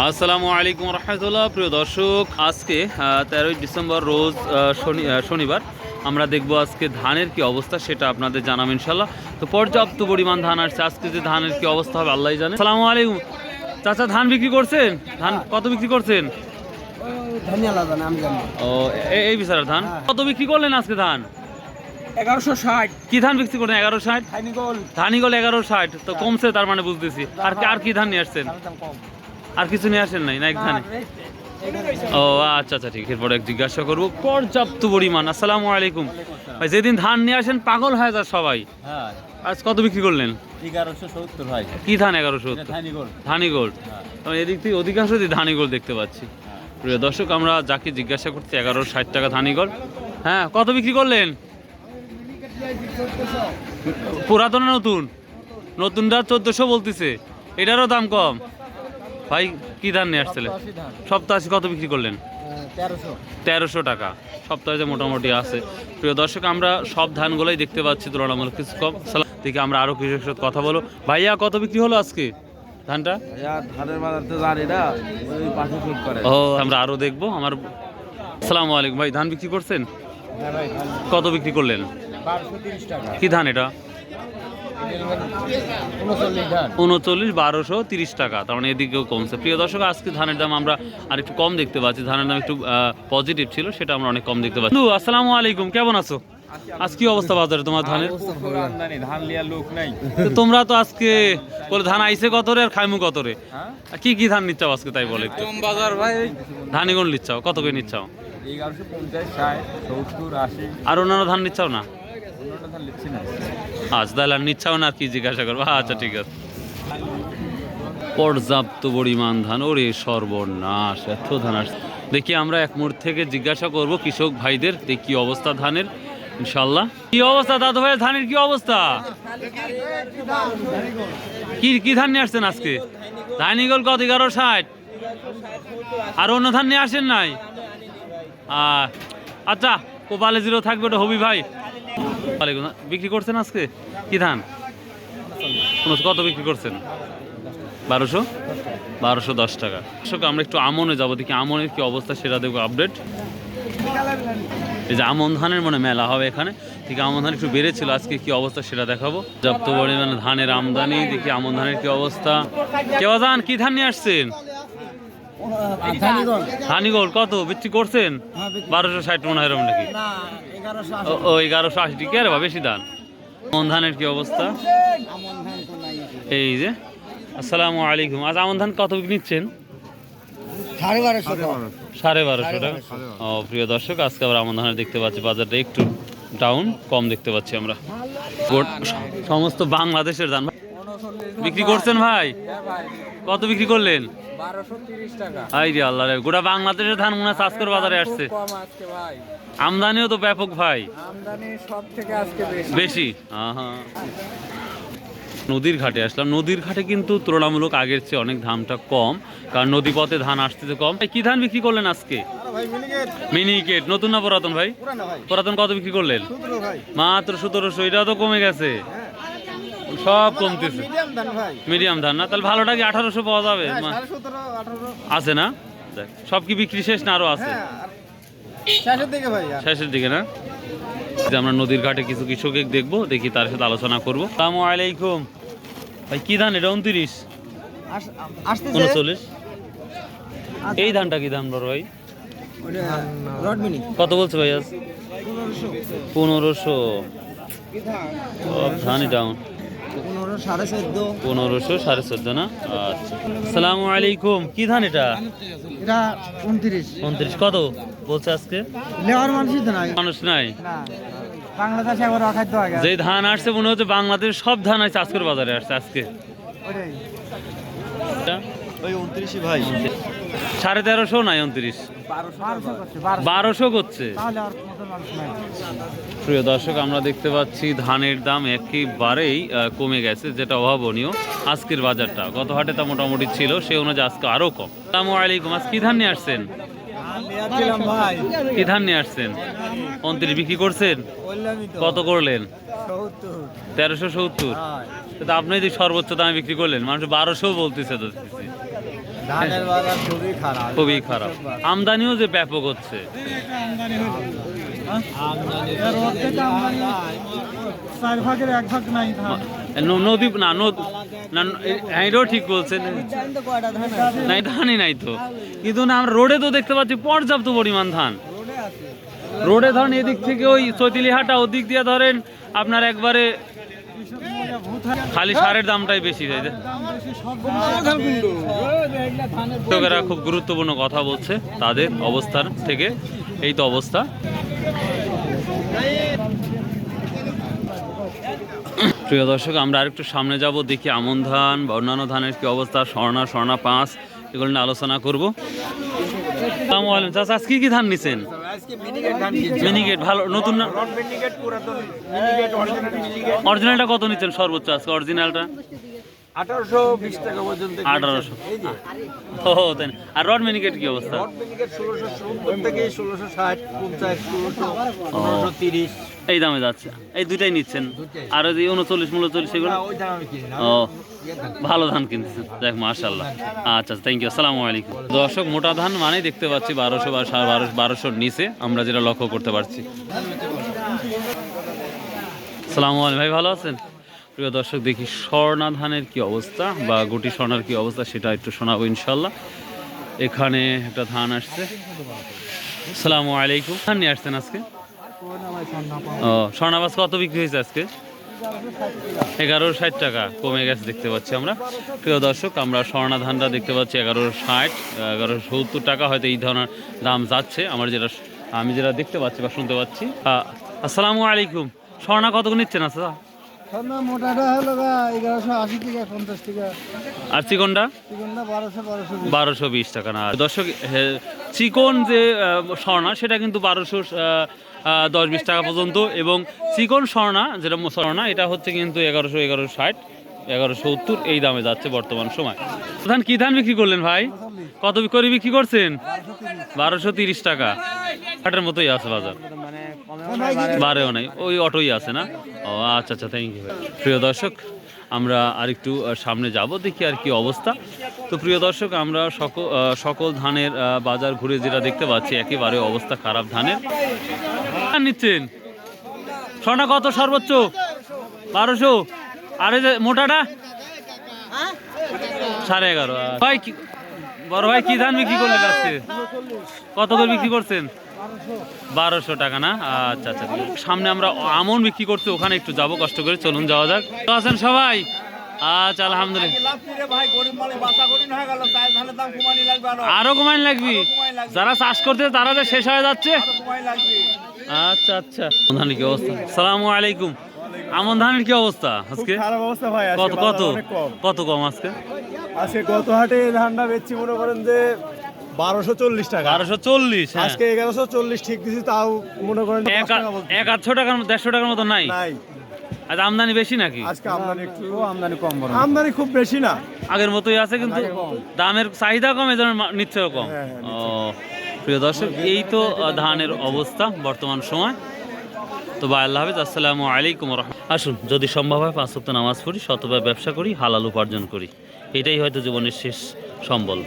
আসসালামু আলাইকুম রহমতুল্লাহ প্রিয় দর্শক। আজকে তেরোই ডিসেম্বর রোজ শনি শনিবার আমরা দেখব আজকে ধানের কি অবস্থা সেটা আপনাদের জানাব ইনশাল্লাহ তো পর্যাপ্ত পরিমাণ ধান আসছে। আজকে যে ধানের কি অবস্থা হবে আল্লাহ জানে। আসসালামু আলাইকুম। চাচা ধান বিক্রি করছেন? ধান কত বিক্রি করছেন? ও এই বিচারের ধান। কত বিক্রি করলেন আজকে ধান? এগারোশো ষাট। কি ধান বিক্রি করলেন? এগারো ষাট? ধানই এগারো ষাট। তো কমছে তার মানে বুঝতেছি। আর কি- আর কি ধান নিয়ে আসছেন? আর কিছু নিয়ে আসেন নাই না এক ধানে ও আচ্ছা আচ্ছা ঠিক এরপরে এক জিজ্ঞাসা করব। পর্যাপ্ত পরিমাণ আসসালামু আলাইকুম। ভাই যেদিন ধান নিয়ে আসেন পাগল হয়ে যায় সবাই। হ্যাঁ। আজ কত বিক্রি করলেন? ভাই। কি ধান এগারোশো? ধানি গোল ধানি গোল্ড। এদিক থেকে অধিকাংশ ধানি গোল্ড দেখতে পাচ্ছি। প্রিয় দর্শক আমরা যাকে জিজ্ঞাসা করছি এগারো ষাট টাকা ধানি গোল্ড। হ্যাঁ কত বিক্রি করলেন? পুরাতন নতুন? নতুনটা চোদ্দশো বলতেছে। এটারও দাম কম। ভাই কি ধান নিয়ে আসছিলেন? সপ্তাহে কত বিক্রি করলেন? তেরোশো। টাকা। সপ্তাহে যে মোটামুটি আছে। প্রিয় দর্শক আমরা সব ধানগুলোই দেখতে পাচ্ছি তুলনামূলক কিছু কম। থেকে আমরা আরও কৃষকের সাথে কথা বলো ভাইয়া কত বিক্রি হলো আজকে ধানটা? ধানের বাজার তো জানি না ওই পাশে ঠিক করে ও আমরা আরও দেখব। আমার আসসালামু আলাইকুম। ভাই ধান বিক্রি করছেন? হ্যাঁ ভাই কত বিক্রি করলেন? কি ধান এটা? উনচল্লিশ বারোশো তিরিশ টাকা। তার মানে এদিকেও কমছে। প্রিয় দর্শক আজকে ধানের দাম আমরা আর একটু কম দেখতে পাচ্ছি। ধানের দাম একটু পজিটিভ ছিল সেটা আমরা অনেক কম দেখতে পাচ্ছি। আসসালামু আলাইকুম কেমন আছো? আজ কি অবস্থা বাজারে তোমার ধানের? ধান লিয়ার লোক নাই তো তোমরা তো আজকে বলে ধান আইছে কত রে আর খাইমু কত রে হ্যাঁ? কি কি ধান নিচ্ছাও আজকে তাই বলে কম বাজার ভাই ধানই কোন নিচ্ছাও কত করে নিচ্ছাও আর অন্যান্য ধান নিচ্ছাও না? ধান লিখছি না। আচ্ছা তাহলে আর নিচ্ছাও না আর কি জিজ্ঞাসা করব। আচ্ছা ঠিক আছে। পর্যাপ্ত পরিমাণ ধান, ওরে সর্বনাশ, এত ধান আসছে দেখি আমরা এক মুহূর্ত থেকে জিজ্ঞাসা করব কৃষক ভাইদের কি অবস্থা ধানের ইনশাল্লাহ কি অবস্থা দাদু ভাই ধানের কি অবস্থা? কি কি ধান নিয়ে আসছেন আজকে? ধানিগল কত, এগারো, ষাট? আর অন্য ধান নিয়ে আসেন নাই? আচ্ছা কোপালে জিরো থাকবে ওটা হবি ভাই। বিক্রি করছেন আজকে? কি ধান? কত বিক্রি করছেন? বারোশো? বারোশো দশ টাকা। দর্শক, আমরা একটু আমনে যাব, দেখি আমনের কি অবস্থা, সেটা দেখব আপডেট এই যে আমন ধানের মনে মেলা হবে এখানে। ঠিক আমন ধান একটু বেড়েছিল, আজকে কি অবস্থা সেটা দেখাবো। যত পরিমাণে ধানের আমদানি, দেখি আমন ধানের কি অবস্থা। কেউ জান কি ধান নিয়ে আসছেন? ধানিগোল কত? বিক্রি করছেন? হ্যাঁ, বারোশো ষাট মনে হয় এরকম নাকি? এগারোশো ও- ও এগারোশো আশি। কে রে বা বেশি ধান আমন ধানের কি অবস্থা? এই যে আসসালামু আলাইকুম। আজ আমন ধান কত নিচ্ছেন? সাড়ে বারোশো। সাড়ে বারোশো। টাকা ও প্রিয় দর্শক আজকে আবার আমন ধানের দেখতে পাচ্ছি বাজারটা একটু ডাউন কম দেখতে পাচ্ছি আমরা। সমস্ত বাংলাদেশের ধান। বিক্রি করছেন ভাই? কত বিক্রি করলেন? আই রে আল্লাহ গোটা বাংলাদেশের ধান মনে হয় বাজারে আসছে। আমদানিও তো ব্যাপক ভাই। বেশি? নদীর ঘাটে আসলাম। নদীর ঘাটে কিন্তু তুলনামূলক আগের চেয়ে অনেক ধানটা কম কারণ নদী পথে ধান আসতেছে কম। কি ধান বিক্রি করলেন আজকে? মিনিকেট। মিনিকেট নতুন না পুরাতন ভাই? পুরাতন কত বিক্রি করলেন? মাত্র সতেরোশো এটাও তো কমে গেছে। সব কমতেছে। মিডিয়াম ধান ধান না? তাহলে ভালোটা কি আঠারোশো পাওয়া যাবে? আঠারো। আছে না? দেখ, সব কি বিক্রি শেষ না আরও আছে? হ্যাঁ শেষের দিকে না? আমরা নদীর ঘাটে কিছু কৃষক দেখব দেখি তার সাথে আলোচনা করব। সালামু আলাইকুম। ভাই কি ধান এটা? উনত্রিশ? উনচল্লিশ? এই ধানটা কি ধান বড় ভাই? কত বলছে ভাই আজ? পনেরোশো। ধানই ডাউন সাড়ে চোদ্দ পনেরোশো সাড়ে চোদ্দ না? আচ্ছা। সালামু আলাইকুম। কি ধান এটা? এটা উনত্রিশ। উনত্রিশ। কত বলছে আজকে? লেবার মানুষই তো নাই। মানুষ নাই? বাংলাদেশে অখাদ্য যে ধান আসছে মনে হচ্ছে বাংলাদেশ সব ধান আছে আজকের বাজারে আসছে আজকে। ওই উনত্রিশই ভাই। সাড়ে তেরোশো নাই উনত্রিশ? বারোশো করছে। প্রিয় দর্শক, আমরা দেখতে পাচ্ছি ধানের দাম একেবারেই কমে গেছে, যেটা অভাবনীয়। আজকের বাজারটা গত হাটে তা মোটামুটি ছিল, সে অনুযায়ী আজকে আরও কম। আসসালামু আলাইকুম, আজ কি ধান নিয়ে আসছেন? কি ধান নিয়ে আসছেন? উনত্রিশ বিক্রি করছেন? কত করলেন? তেরোশো সত্তর। আপনি যদি সর্বোচ্চ দামে বিক্রি করলেন, মানুষ বারোশো বলতেছে তো। ধানের বাজার খুবই খারাপ। খুবই খারাপ। আমদানিও যে ব্যাপক হচ্ছে। নদী না, নদ, না এ- এটাও ঠিক বলছেন। নাই, ধানই নাই তো। কিন্তু না, আমরা রোডে তো দেখতে পাচ্ছি পর্যাপ্ত পরিমাণ ধান। রোডে ধরেন এদিক থেকে ওই চৈতিলিহাটা ওদিক দিয়ে ধরেন, আপনার একবারে খালি সারের দামটাই বেশি যায় কৃষকেরা খুব গুরুত্বপূর্ণ কথা বলছে, তাদের অবস্থান থেকে এই তো অবস্থা। প্রিয় দর্শক, আমরা আরেকটু সামনে যাব, দেখি আমন ধান বা অন্যান্য ধানের কি অবস্থা, স্বর্ণা স্বর্ণা পাঁচ, এগুলো নিয়ে আলোচনা করব। আসসালামু আলাইকুম। আজকে কি ধান নিছেন? মিনিকেট ভালো নতুন না? অরিজিনালটা কত নিচ্ছেন সর্বোচ্চ আজকে? অরিজিনালটা আঠারোশো বিশ টাকা পর্যন্ত আঠারোশো। এই ও তাই আর রড মিনিকেট কি অবস্থা? রড মিনিকেট ষোলোশো সত্তর থেকে ষোলোশো ষাট পঞ্চাশ ষোলোশো পনেরোশো তিরিশ। এই দামে যাচ্ছে। এই দুইটাই নিচ্ছেন? আর ওই উনচল্লিশ এগুলো? ও ভালো ধান কিনতেছেন। দেখ মাশাল্লাহ আচ্ছা থ্যাংক ইউ আসসালামু আলাইকুম। দর্শক মোটা ধান মানেই দেখতে পাচ্ছি বারোশো বা সাড়ে বারোশো বারোশোর নিচে। আমরা যেটা লক্ষ্য করতে পারছি। আসসালামু আলাইকুম ভাই ভালো আছেন? প্রিয় দর্শক, দেখি স্বর্ণা ধানের কি অবস্থা বা গুটি স্বর্ণার কি অবস্থা সেটা একটু শোনাবো ইনশাল্লাহ এখানে একটা ধান আসছে। আসসালামু আলাইকুম। ধান নিয়ে আসছেন আজকে? ও স্বর্ণাবাস কত বিক্রি হয়েছে আজকে? এগারো ষাট টাকা কমে গেছে দেখতে পাচ্ছি আমরা। প্রিয় দর্শক, আমরা স্বর্ণা ধানটা দেখতে পাচ্ছি এগারো ষাট এগারো সত্তর টাকা হয়তো এই ধরনের দাম যাচ্ছে। আমার যেটা আমি যেটা দেখতে পাচ্ছি বা শুনতে পাচ্ছি আসসালামু আলাইকুম। স্বর্ণা কত নিচ্ছেন আচ্ছা? সোনা মোটাটা হলো এগারোশো আশি থেকে পঞ্চাশ টাকা। আর চিকনটা? চিকনটা বারোশো বারোশো বারোশো বিশ টাকা না। দর্শক চিকন যে স্বর্ণা সেটা কিন্তু বারোশো দশ বিশ টাকা পর্যন্ত। এবং চিকন স্বর্ণা যেটা স্বর্ণা এটা হচ্ছে কিন্তু এগারোশো এগারোশো ষাট এগারোশো সত্তর এই দামে যাচ্ছে বর্তমান সময়। ধান কি ধান বিক্রি করলেন ভাই? কত করে বিক্রি করছেন? বারোশো তিরিশ টাকা। হাটের মতোই আছে বাজার। বারেও নাই। ওই অটোই আছে না? ও আচ্ছা আচ্ছা থ্যাংক ইউ প্রিয় দর্শক, আমরা আরেকটু সামনে যাব, দেখি আর কি অবস্থা। তো প্রিয় দর্শক, আমরা সকল সকল ধানের বাজার ঘুরে যেটা দেখতে পাচ্ছি, একেবারে অবস্থা খারাপ ধানের। ধান নিচ্ছেন? সোনা কত সর্বোচ্চ? বারোশো? আর যে মোটাটা? সাড়ে এগারো। ভাই বড় ভাই, কি ধান বিক্রি করলেন কত করে বিক্রি করছেন? বারোশো টাকা না? আচ্ছা আচ্ছা সামনে আমরা আমন বিক্রি করতে ওখানে একটু যাব কষ্ট করে চলুন যাওয়া যাক। তো আছেন সবাই? আচ্ছা আলহামদুলিল্লাহ। আরও কমাইন লাগবি? যারা চাষ করতে তারা যে শেষ হয়ে যাচ্ছে? আচ্ছা আচ্ছা। ধানের কি অবস্থা? সালামু আলাইকুম। আমন ধানের কি অবস্থা আজকে? খারাপ অবস্থা ভাই কত কত? কত কম আজকে? আজকে গত হাটে ধানটা বেচছি মনে করেন যে বারোশো চল্লিশ টাকা। বারোশো চল্লিশ হ্যাঁ। আজকে এগারোশো চল্লিশ ঠিক দিছি তাও মনে করেন এক পাঁচ টাকা আটশো টাকার দেড়শো টাকার মতো নাই? নাই। আজ আমদানি বেশি নাকি? আজকে আমদানি একটু আমদানি কম আমদানি খুব বেশি না। আগের মতোই আছে কিন্তু দামের চাহিদা কম মা- কম। হ্যাঁ, ও প্রিয় দর্শক এই তো ধানের অবস্থা বর্তমান সময়। তো ভাই আল্লাহ হাফিজ আসসালামু আলাইকুম আসুন যদি সম্ভব হয় পাঁচ সপ্তাহ নামাজ পড়ি শতভাবে ব্যবসা করি হালাল উপার্জন করি। এটাই হয়তো জীবনের শেষ সম্বল।